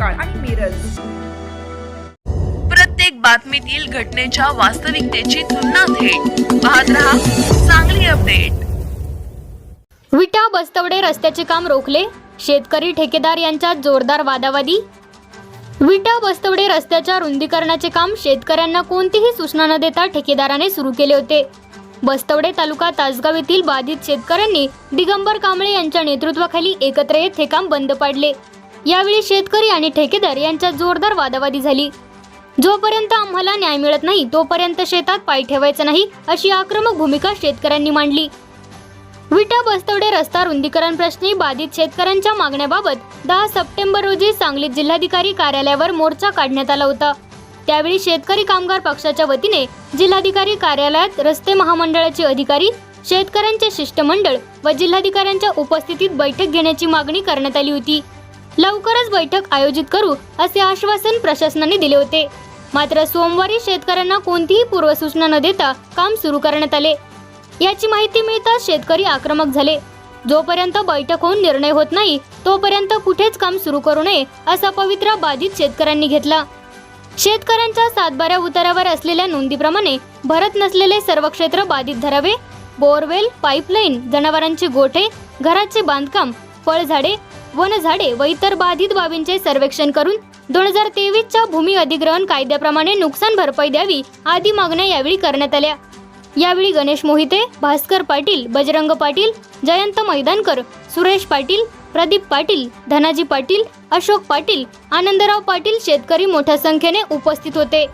महांकाळ आणि मिरज. प्रत्येक बातमीतील घटनेच्या वास्तविकतेची तुलना थेट. पाहत रहा चांगली अपडेट. विटा बस्तवडे रस्त्याचे काम रोखले? शेतकरी ठेकेदार यांच्यात जोरदार वादावादी? विटा बस्तवडे रस्त्याच्या रुंदीकरणाचे काम शेतकऱ्यांना कोणतीही सूचना न देता ठेकेदाराने सुरू केले होते. बस्तवडे तालुका तासगाव येथील बाधित शेतकऱ्यांनी दिगंबर कांबळे यांच्या नेतृत्वाखाली एकत्र येत हे काम बंद पाडले. यावेळी शेतकरी आणि ठेकेदार यांच्यात जोरदार वादावादी झाली. जोपर्यंत आम्हाला न्याय मिळत नाही तोपर्यंत शेतात पाय ठेवायचं नाही अशी आक्रमक भूमिका शेतकऱ्यांनी मांडली. विटा बस्तवडे रस्ता रुंदीकरण प्रश्नी बाधित शेतकऱ्यांच्या मागण्याबाबत दहा सप्टेंबर रोजी सांगलीत जिल्हाधिकारी कार्यालयावर मोर्चा काढण्यात आला होता. त्यावेळी शेतकरी कामगार पक्षाच्या वतीने जिल्हाधिकारी कार्यालयात रस्ते महामंडळाचे अधिकारी शेतकऱ्यांचे शिष्टमंडळ व जिल्हाधिकाऱ्यांच्या उपस्थितीत बैठक घेण्याची मागणी करण्यात आली होती. लवकरच बैठक आयोजित करू असे आश्वासन प्रशासनाने दिले होते. मात्र सोमवारी शेतकऱ्यांना कोणतीही पूर्वसूचना न देता काम सुरू करण्यात आले. याची माहिती मिळताच शेतकरी आक्रमक झाले. जोपर्यंत बैठक होऊन निर्णय होत नाही तोपर्यंत कुठेच काम सुरू करू नये असा पवित्रा बाधित शेतकऱ्यांनी घेतला. शेतकऱ्यांच्या सातबाऱ्या उतारावर असलेल्या नोंदीप्रमाणे भरत नसलेले सर्व क्षेत्र बाधित धरावे. बोरवेल पाईपलाईन जनावरांचे गोठे घराचे बांधकाम फळझाडे वनझाडे व इतर बाधित बाबींचे सर्वेक्षण करून दोन हजार तेवीसच्या भूमी अधिग्रहण कायद्याप्रमाणे नुकसान भरपाई द्यावी आदी मागण्या यावेळी करण्यात आल्या. यावेळी गणेश मोहिते भास्कर पाटील बजरंग पाटील जयंत मैदानकर सुरेश पाटील प्रदीप पाटील धनाजी पाटील अशोक पाटील आनंदराव पाटील शेतकरी मोठ्या संख्येने उपस्थित होते.